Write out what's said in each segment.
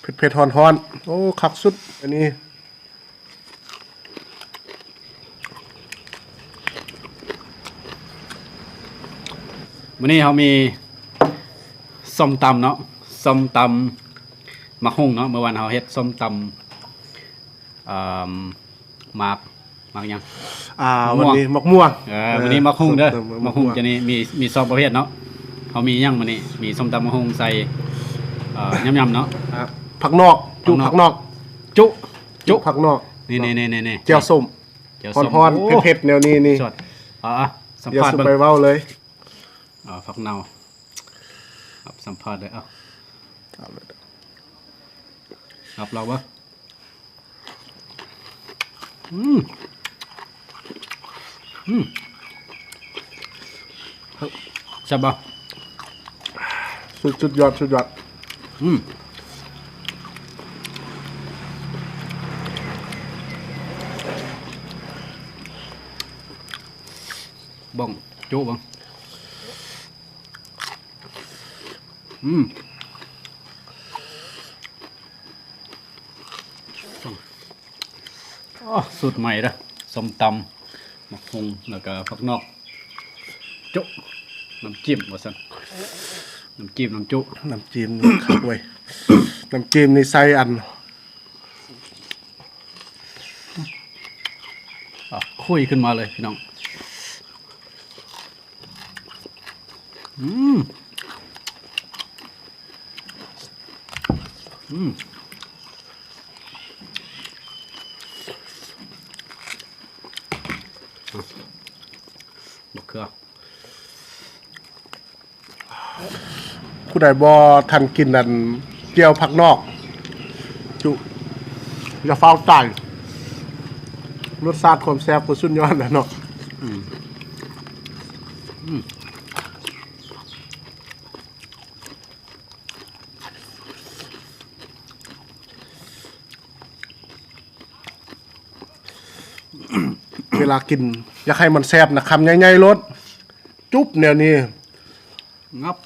เผ็ดเผ็ดๆฮ้อนๆโอ้คักสุด อันนี้วันนี้เขามีส้มตำเนาะส้มตำมักหุ่งเนาะเมื่อวานเขาเฮ็ดส้มตำอ่าหมากหมากหยังอ่ามะม่วันวงนี้มักม่วงเออวันนี้มักหุ่งเด้อส้มักหุ่งจะนี่มีมีสองประเภทเนาะเขามีหยังวันนี้มีส้มตำมักหุ่งใส่เอ่อยำๆเนาะอะ ผักนอก จุผัผักกนนออกกจุ จุผักนอกนี่นี่นี่นี่นี่แจ่วส้มเจียวฮ้ส้มอนๆโเผ็ดๆแนวนี้นี่สดอะอะสัมเดี๋ยวภาษสุณ์ไปเบิ่งเว้าเลยอ่าฟักเนาครับสัมภาษณ์เลยเอ้าครับเราปะอืมอืมใช่ปะสุดสุดยอดสุดยอดอืม บ้องจุบ้องอืมอ๋อสูตรใหม่ละส้มตำมะฮุงแล้วก็ผักนอก จุน้ำจิ้มว่าสันน้ำจิ้มน้ำจุน้ำจิ้มนี่คักเว้ยน้ำจิ้มนี่ใส่อันอะคุยขึ้นมาเลยพี่น้อง อืม อืมบักเขือผู้ใดบ่ทันกินอันเจียวผักนอก จุอย่าเฝ้าตายรสชาติความแซ่บก็สุดยอดแล้วเนาะเว ลากิน อยากให้มันแซ่บนะคำใหญ่ๆรสจุ๊บแนวนี้งับ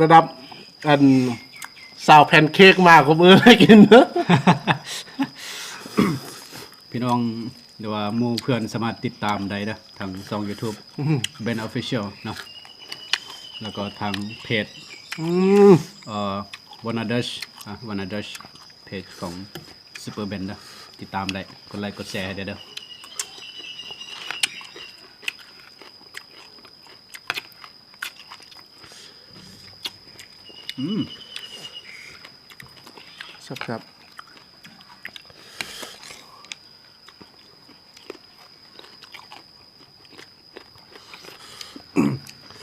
ระดับอันสาวแพนเค้กมากผมเออให้กินเนอะพี่น้องหรือว่าหมู่เพื่อนสามารถติดตามได้นะทางช่อง YouTube เบนออฟฟิเชียลเนาะแล้วก็ทางเพจอืมเอ่อ วันดัชอะวันดัชเพจของซูเปอร์เบนนะติดตามได้กดไลค์กดแชร์ให้ได้เด้ออืมครับครับ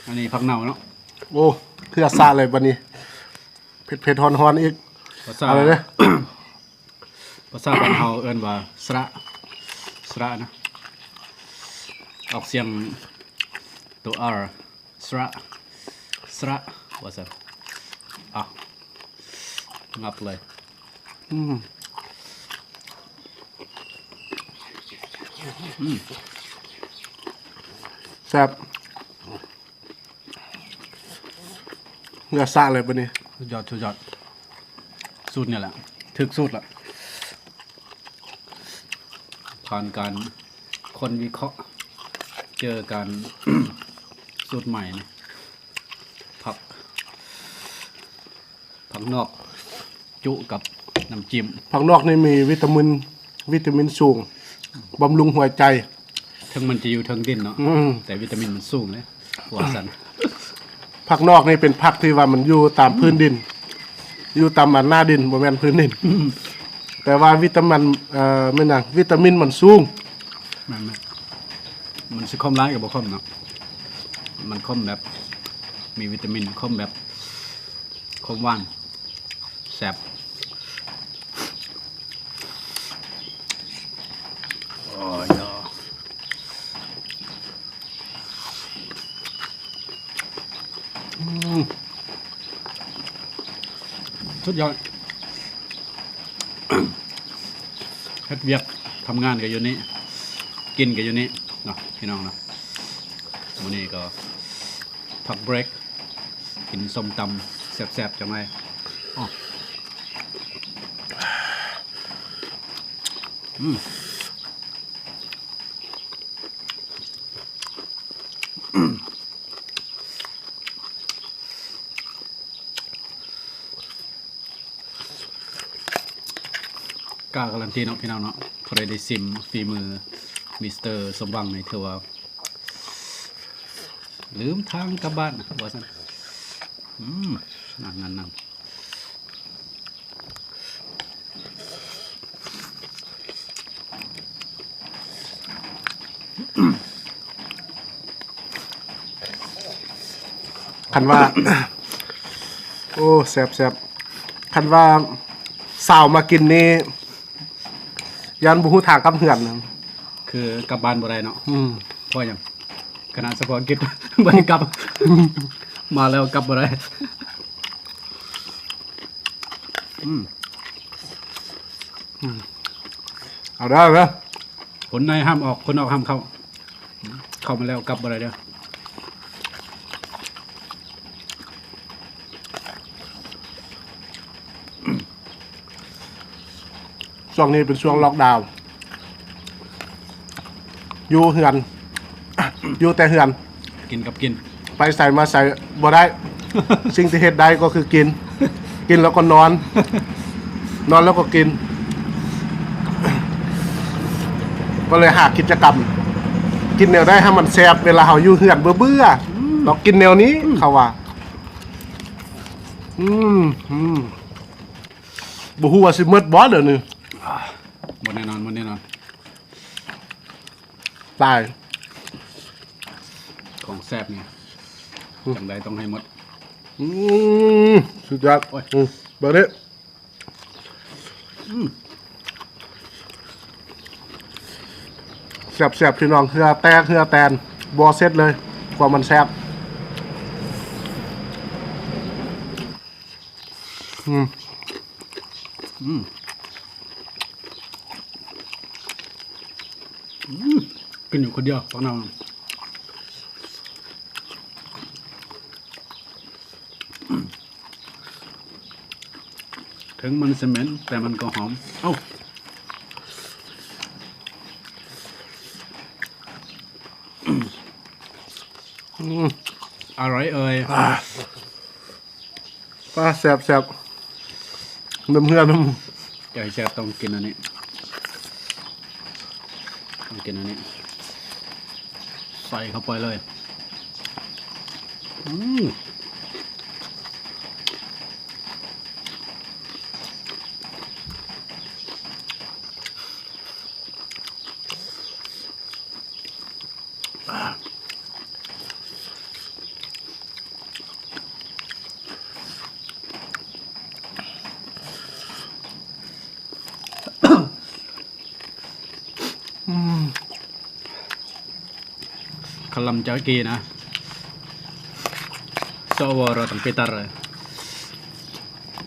อันนี้พักเน่าเนาะโอ้เพื่อซาเลยวันนี้ เผ็ดเผ็ดฮอนฮอนๆอีก ภาษาอะไรเนี่ยภาษาบ้านเฮาเอิ้นว่าสระสระนะ ออกเสียงตัว R สระสระว่าซั่นอะงับเลยแซ่บเพื่อซาเลยวันนี้สุดยอดสุดยอด สูตรเนี่ยแหละถึกสูตรละผ่านการคนวิเคราะห์ เจอการสูตรใหม่นะผัก ผักนอก จุกับน้ำจิ้มผักนอกนี่มีวิตามิน วิตามินสูงบำรุงหัวใจถึงมันจะอยู่เทิงดินเนาะอืมแต่วิตามินมันสูงเลยว่าสันผักนอกนี่เป็นผักที่ว่ามันอยู่ตามพื้นดิน อยู่ตามอันหน้าดินบ่แมนพื้นดิน แต่ว่าวิตามินเอ่อไม่นางวิตามินมันสูงมันมันมันสิคมร้ายกับบ่คมเนาะมันคมแบบ มีวิตามินคมแบบคมหว่านแซ่บโอ้ยเนาะ สุดยอดเฮ็ดเวียกทำงานกันอยู่นี้ กินกันอยู่นี้เนาะพี่น้องเนาะวันนี้ก็พักเบรกกินส้มตำแซ่บๆจังไงอ๋ออืม กล้าการันตีเนาะพี่น้องเนาะพอได้ได้ซิมฝีมือมิสเตอร์สมหวังในเทว่าลืมทางกลับบ้านว่าสันอืมนั่นนั่นนั่นคันว่า โอ้แซ่บแซ่บคันว่าสาวมากินนี่ ยันบุหูทางกับเหือนนะคือกลับบ้านบ่ได้เนาะอืมเพราะหยังคณะเฉพาะกิจ บ่ได้กลับ มาแล้วกลับบ่ได้อืมเอาได้ไหมคนในห้ามออกคนออกห้ามเข้า เข้ามาแล้วกลับบ่ได้เด้อ ช่วงนี้เป็นช่วงล็อกดาวน์อยู่เหือน อยู่แต่เหือน กินกับกิน ไปใส่มาใส่บ่ได้ สิ่งที่เฮ็ดได้ก็คือกิน กินแล้วก็นอน นอนแล้วก็กิน ก็เลยหากิจกรรม กินแนวได้ให้มันแซ่บเวลาเฮาอยู่เหือนเบื่อเบื่อๆเรากินแนวนี้เขาว่า อืมอืมบ่ฮู้ว่าสิหมดบ่เดี๋ยวนี้บ่ แน่นอนบ่แน่นอน ตาย ของแซ่บนี่จังใดต้องให้หมด อืมสุดยอดโอ้ย อืมเบอร์นี้แซ่บแซ่บพี่น้องเฮือแตกเฮือแตนบอเซ็ตเลย ความมันแซ่บอืม กินอยู่คนเดียวพวกเราถึงมันจะเหม็นแต่มันก็หอม เอ้าอืมอร่อยเอ่ยป้าแซ่บแซ่บน้ำเฮือน้อยากให้แซ่บต้องกินอันนี้ ต้องกินอันนี้ ใส่เข้าไปเลย อืม คลำจากีนะโซวรอตังเปตาร์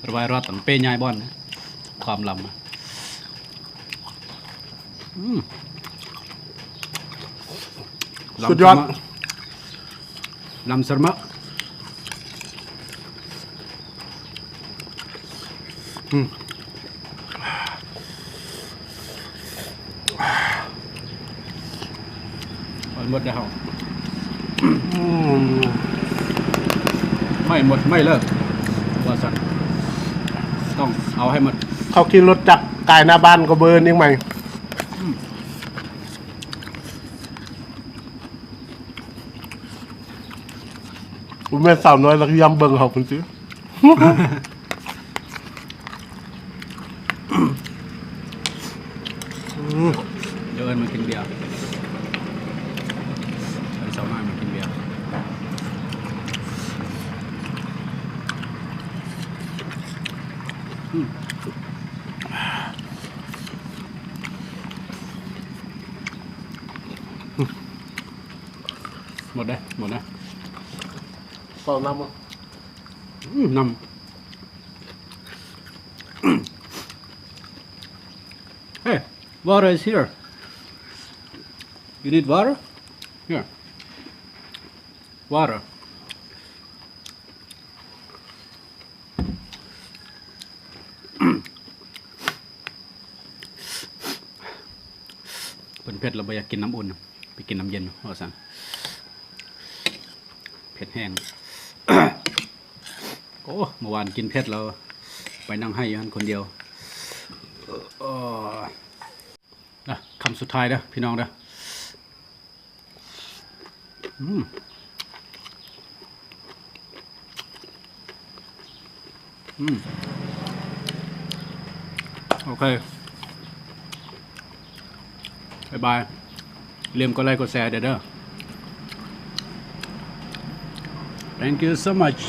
ระบายรอตังเปยายบอนนะความลำอะอืมำสุดยอดลำสมะเอาหมดแล้วอืม ไม่หมดไม่เลิกว่าสันต้องเอาให้หมดเขาขี่รถจักรกายหน้าบ้านก็เบิร์นยังไงคุณแม่สาวน้อยแล้วก็ยำเบิ่งเขาคุณซื้อเดี๋ยวเอินมากินเบียร์เอินสาวน้อยมากิน เปล่าน้ำมั้งอืมนำเฮ้ water is here you need water here water เป็นเผ็ดเราไปอยากกินน้ำอุ่น ไปกินน้ำเย็นว่าสันเผ็ดแห้ง โอ้เมื่อวานกินเผ็ดเราไปนั่งให้ยันคนเดียวเอ่อนะคำสุดท้ายเด้อพี่น้องเด้ออืมอืมโอเคบายบายเรียมก็ไลค์กดแชร์เด้อเด้อ Thank you so much